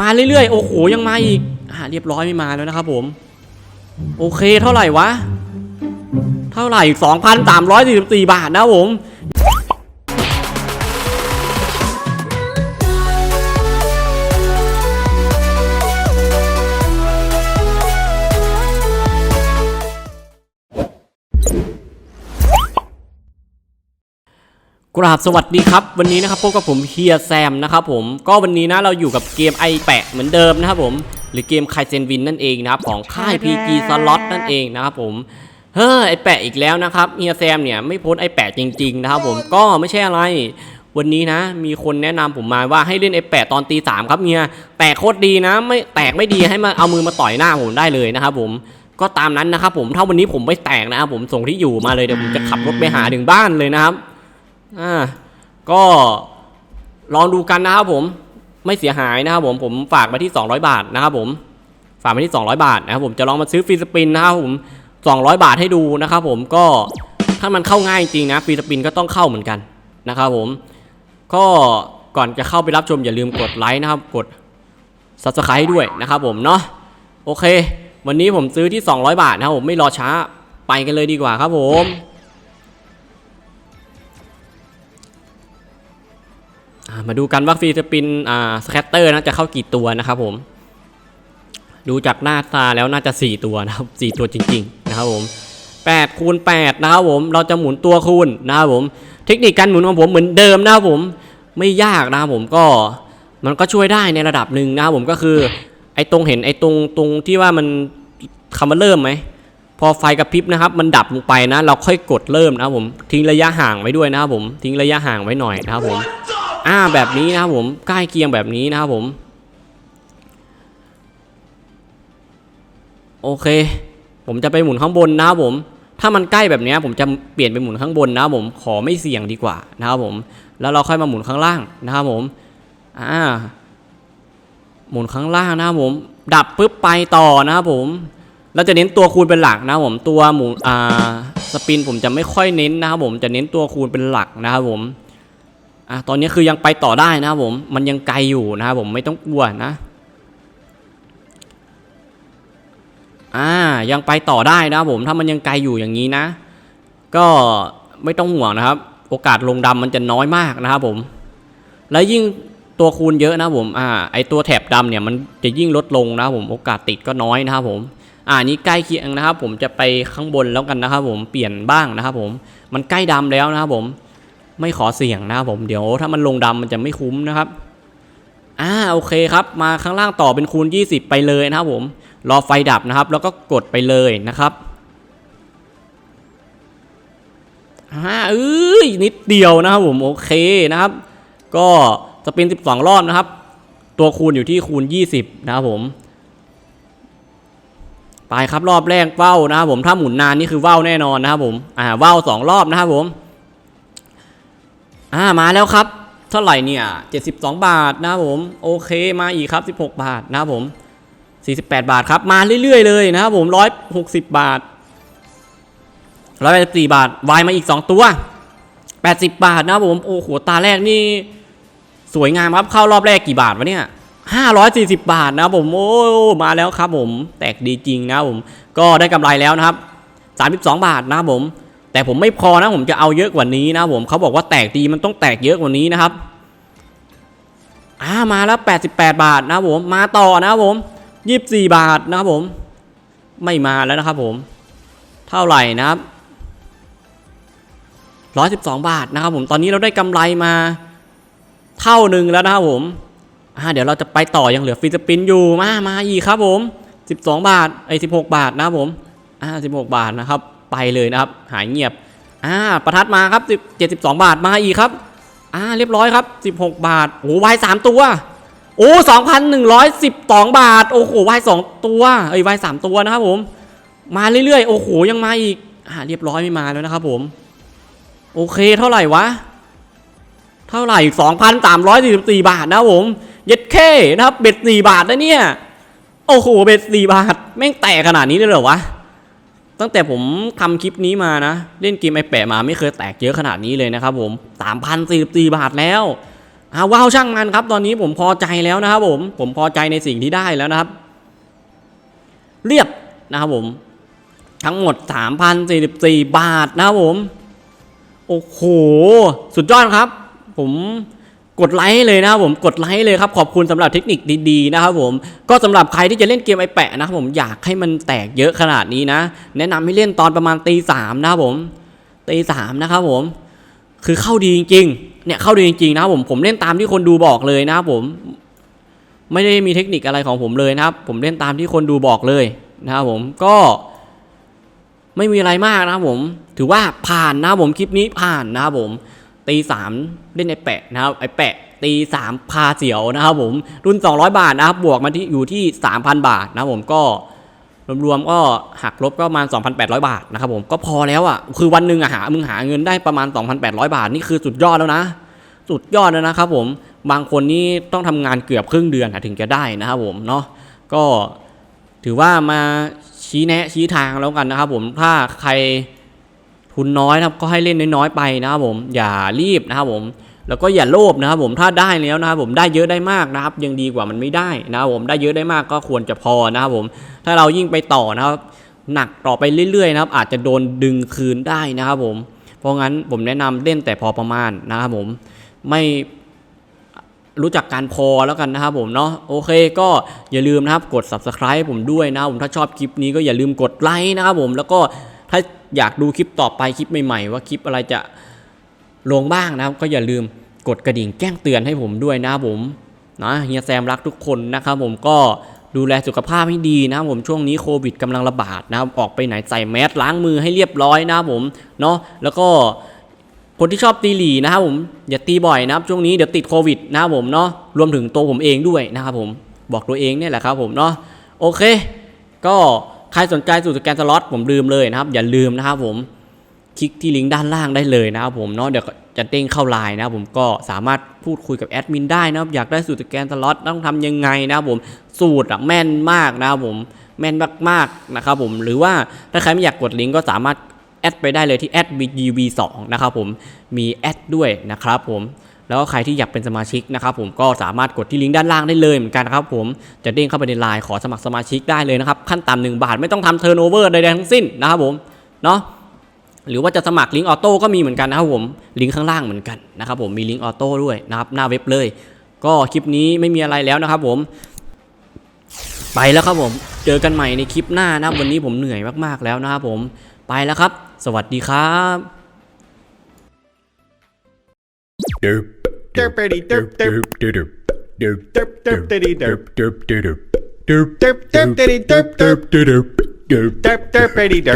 มาเรื่อยๆ โอ้โห ยังมาอีกอ่าเรียบร้อยไม่มาแล้วนะครับผม โอเคเท่าไหร่วะ เท่าไหร่ 2,344 บาทนะครับผม กราบสวัสดีครับ วันนี้นะครับพบกับผมเฮียแซมนะครับผมก็วันนี้นะเราอยู่กับเกมไอแปะเหมือนเดิมนะครับผมหรือเกมไคเซนวินนั่นเองนะครับของค่าย PG Slot นั่นเองนะครับผมเฮ้อไอแปะอีกแล้วนะครับเฮียแซมเนี่ยไม่โพสต์ไอแปะจริงๆนะครับผมก็ไม่ใช่อะไร วันนี้นะ มีคนแนะนำผมมาว่าให้เล่นไอแปะตอนตีสามครับเฮียแตกโคตรดีนะ ไม่แตกไม่ดีให้มาเอามือมาต่อยหน้าผมได้เลยนะครับผมก็ตามนั้นนะครับผมถ้าวันนี้ผมไม่แตกนะครับผมส่งที่อยู่มาเลยเดี๋ยวผมจะขับรถไปหาถึงบ้านเลยนะครับ อ่าก็ลองดูกันนะครับผมไม่เสียหายนะครับผมผมฝากมาที่ 200 บาทนะครับผมฝากมาที่ 200 บาทนะครับผมจะลองมาซื้อฟรีสปินนะครับผม200 บาทให้ดูนะครับผมก็ถ้ามันเข้าง่ายจริงนะฟรีสปินก็ต้องเข้าเหมือนกันนะครับผมก็ก่อนจะเข้าไปรับชมอย่าลืมกดไลค์นะครับกด subscribe ให้ด้วยนะครับผมเนาะโอเค วันนี้ผมซื้อที่ 200 บาทนะครับผมไม่รอช้าไปกันเลยดีกว่าครับผม มาดูกันว่าฟรีสปินอ่าสแคตเตอร์นะจะเข้ากี่ตัวนะครับผม ดูจากหน้าตาแล้วน่าจะ 4 ตัวนะครับ4ตัวจริง ๆ นะครับผม8คูณ8นะครับผมเราจะหมุนตัวคูณนะครับผม เทคนิคการหมุนของผมเหมือนเดิมนะครับผมไม่ยากนะครับผมก็มันก็ช่วยได้ในระดับหนึ่งนะครับผมก็คือไอ้ตรงเห็นไอ้ตรงตรงที่ว่ามันคำว่าเริ่มไหมพอไฟกระพริบนะครับ มันดับลงไปนะ เราค่อยกดเริ่มนะครับผมทิ้งระยะห่างไว้ด้วยนะครับผมทิ้งระยะห่างไว้หน่อยนะครับผม อ่าแบบนี้นะครับผมใกล้เคียงแบบนี้นะครับผม โอเค ผมจะไปหมุนข้างบนนะครับผม ถ้ามันใกล้แบบนี้ผมจะเปลี่ยนไปหมุนข้างบนนะครับผมขอไม่เสี่ยงดีกว่านะครับผม แล้วเราค่อยมาหมุนข้างล่างนะครับผมอ่าหมุนข้างล่างนะครับผม ดับปุ๊บไปต่อนะครับผมเราจะเน้นตัวคูณเป็นหลักนะครับผมตัวหมุนอ่าสปินผมจะไม่ค่อยเน้นนะครับผมจะเน้นตัวคูณเป็นหลักนะครับผม อะตอนนี้คือยังไปต่อได้นะครับผม มันยังไกลอยู่นะครับผมไม่ต้องกลัวนะ อ่า ยังไปต่อได้นะครับผม ถ้ามันยังไกลอยู่อย่างนี้นะ ก็ไม่ต้องห่วงนะครับ โอกาสลงดำมันจะน้อยมากนะครับผม แล้วยิ่งตัวคูณเยอะนะครับผม อ่า ไอตัวแถบดำเนี่ยมันจะยิ่งลดลงนะครับผม โอกาสติดก็น้อยนะครับผม อ่า นี้ใกล้เคียงนะครับ ผมจะไปข้างบนแล้วกันนะครับผม เปลี่ยนบ้างนะครับผม มันใกล้ดำแล้วนะครับผม ไม่ขอเสี่ยงนะครับผมเดี๋ยวถ้ามันลงดำมันจะไม่คุ้มนะครับอ่าโอเคครับ มาข้างล่างต่อเป็นคูณ 20 ไปเลยนะครับผมรอไฟดับนะครับ แล้วก็กดไปเลยนะครับอ่าเอ้ยนิดเดียวนะครับผมโอเคนะครับ ก็จะเป็น12 รอบนะครับ ตัวคูณอยู่ที่คูณ 20 นะครับผมไปครับรอบแรกว่าวนะครับผมถ้าหมุนนานนี่คือว่าวแน่นอนนะครับผมอ่าว่าวสองรอบนะครับผม อ่ามาแล้วครับ เท่าไหร่เนี่ย 72 บาทนะผม โอเคมาอีกครับ 16 บาทนะครับผม 48 บาทครับ มาเรื่อยๆเลยนะครับผม 160 บาท 184 บาท วายมาอีก 2 ตัว 80 บาทนะผม โอ้โห ตาแรกนี่ สวยงามครับเข้ารอบแรกกี่บาทวะเนี่ย540 บาทนะผมโอ้มาแล้วครับผม แตกดีจริงนะผม ก็ได้กำไรแล้วนะครับ 32 บาทนะผม แต่ผมไม่พอนะผมจะเอาเยอะกว่านี้นะผมเขาบอกว่าแตกดีมันต้องแตกเยอะกว่านี้นะครับอ่ามาแล้ว 88 บาทนะผมมาต่อนะครับผม24 บาทนะครับผม ไม่มาแล้วนะครับผม เท่าไหร่นะครับ 112 บาทนะครับผมตอนนี้เราได้กำไรมาเท่าหนึ่งแล้วนะครับผมอ่าเดี๋ยวเราจะไปต่อยังเหลือฟรีสปินอยู่มามาอีกครับผม 12 บาทไอ้16 บาทนะครับผมอ่า16 บาทนะครับ ไปเลยนะครับ หายเงียบ อ่า ประทัดมาครับ 72 บาทมาอีกครับ อ่า เรียบร้อยครับ 16 บาท โอ้วายสามตัว โอ้2,112บาท โอ้โหวายสองตัว เอ้ยวายสามตัวนะครับผม มาเรื่อยๆ โอ้โห ยังมาอีก อ่า เรียบร้อยไม่มาแล้วนะครับผม โอเค เท่าไหร่วะ เท่าไหร่2,344บาทนะครับผม เย็ดเคนะครับ เบ็ด4บาทนะเนี่ย โอ้โห เบ็ด4บาท แม่งแตกขนาดนี้เลยเหรอวะ ตั้งแต่ผมทำคลิปนี้มานะ เล่นเกมไอแปะมาไม่เคยแตกเยอะขนาดนี้เลยนะครับผม3,044บาทแล้วอาว้าวช่างมันครับ ตอนนี้ผมพอใจแล้วนะครับผม ผมพอใจในสิ่งที่ได้แล้วนะครับ เรียบนะครับผม ทั้งหมด 3,044 บาทนะครับผม โอ้โห สุดยอดครับ ผม กดไลค์ให้เลยนะครับผมกดไลค์เลยครับขอบคุณสำหรับเทคนิคดีๆนะครับผมก็สำหรับใครที่จะเล่นเกมไอแปะนะครับผมอยากให้มันแตกเยอะขนาดนี้นะ แนะนำให้เล่นตอนประมาณตีสามนะครับผมตีสามนะครับผม คือเข้าดีจริงๆเนี่ยเข้าดีจริงๆนะครับผมผมเล่นตามที่คนดูบอกเลยนะครับผม ไม่ได้มีเทคนิคอะไรของผมเลยนะครับ ผมเล่นตามที่คนดูบอกเลยนะครับผมก็ไม่มีอะไรมากนะครับผม ถือว่าผ่านนะครับผมคลิปนี้ผ่านนะครับผม ตีสามเล่นไอแปะนะครับไอแปะตีสามพาเสียวนะครับผมรุ่น 200 บาทนะครับบวกมาที่อยู่ที่ 3,000 บาทนะครับผมก็รวมๆก็หักลบก็ประมาณ 2,800 บาทนะครับผมก็พอแล้วอะคือวันหนึ่งอะหามึงหาเงินได้ประมาณ 2,800 บาท นี่คือสุดยอดแล้วนะ สุดยอดแล้วนะครับผมบางคนนี่ต้องทำงานเกือบครึ่งเดือนถึงจะได้นะครับผมเนาะก็ถือว่ามาชี้แนะชี้ทางแล้วกันนะครับผมถ้าใคร ทุนน้อยนะครับก็ให้เล่นน้อยๆไปนะครับผมอย่ารีบนะครับผมแล้วก็อย่าโลภนะครับผมถ้าได้แล้วนะครับผมได้เยอะได้มากนะครับ ยังดีกว่ามันไม่ได้นะครับผมได้เยอะได้มากก็ควรจะพอนะครับผมถ้าเรายิ่งไปต่อนะครับหนักต่อไปเรื่อยๆนะครับอาจจะโดนดึงคืนได้นะครับผม เพราะงั้นผมแนะนำเล่นแต่พอประมาณนะครับผมไม่รู้จักการพอแล้วกันนะครับผมเนาะโอเคก็อย่าลืมนะครับกด subscribe ผมด้วยนะครับผมถ้าชอบคลิปนี้ก็อย่าลืมกดไลค์นะครับผมแล้วก็ อยากดูคลิปต่อไปคลิปใหม่ๆ ว่าคลิปอะไรจะลงบ้างนะครับ ก็อย่าลืมกดกระดิ่งแจ้งเตือนให้ผมด้วยนะครับผมนะเฮียแซมรักทุกคนนะครับผมก็ดูแลสุขภาพให้ดีนะครับผมช่วงนี้โควิดกำลังระบาดนะครับออกไปไหนใส่แมสล้างมือให้เรียบร้อยนะครับผมเนาะแล้วก็คนที่ชอบตีหลีนะครับผมอย่าตีบ่อยนะครับช่วงนี้เดี๋ยวติดโควิดนะครับผมเนาะรวมถึงตัวผมเองด้วยนะครับผมบอกตัวเองเนี่ยแหละครับผมเนาะโอเค ก็ ครสนใจสู่สแกนสล็อตผมลืมเลยนะครับ อย่าลืมนะครับผมคลิกที่ลิงก์ด้านล่างได้เลยนะครับผมเนาะเดี๋ยวจะเด้งเข้าไลน์นะครับผมก็สามารถพูดคุยกับแอดมินได้นะครับอยากได้สูตรสแกนสล็อตต้องทำยังไงนะครับผมสูตรอะแม่นมากนะครับผมแม่นมากๆนะครับผมหรือว่าถ้าใครไม่อยากกดลิงก์ก็สามารถแอดไปได้เลยที่แอด BGV2 นะครับผมมีแอดด้วยนะครับผม แล้วก็ใครที่อยากเป็นสมาชิกนะครับผมก็สามารถกดที่ลิงก์ด้านล่างได้เลยเหมือนกันนะครับผมจะเด้งเข้าไปในไลน์ขอสมัครสมาชิกได้เลยนะครับขั้นต่ำหนึ่งบาทไม่ต้องทำเทิร์โอเวอร์ใดๆทั้งสิ้นนะครับผมเนาะหรือว่าจะสมัครลิงก์ออโต้ก็มีเหมือนกันนะครับผมลิงก์ข้างล่างเหมือนกันนะครับผมมีลิงก์ออโต้ด้วยนะครับหน้าเว็บเลย ก็คลิปนี้ไม่มีอะไรแล้วนะครับผมไปแล้วครับผมเจอกันใหม่ในคลิปหน้านะวันนี้ผมเหนื่อยมากๆแล้วนะครับผมไปแล้วครับ สวัสดีครับ derp Derpity derp derp derp derp derp derp derp derp derp derp derp derp diddy derp derp derp derp derp derp derpity derp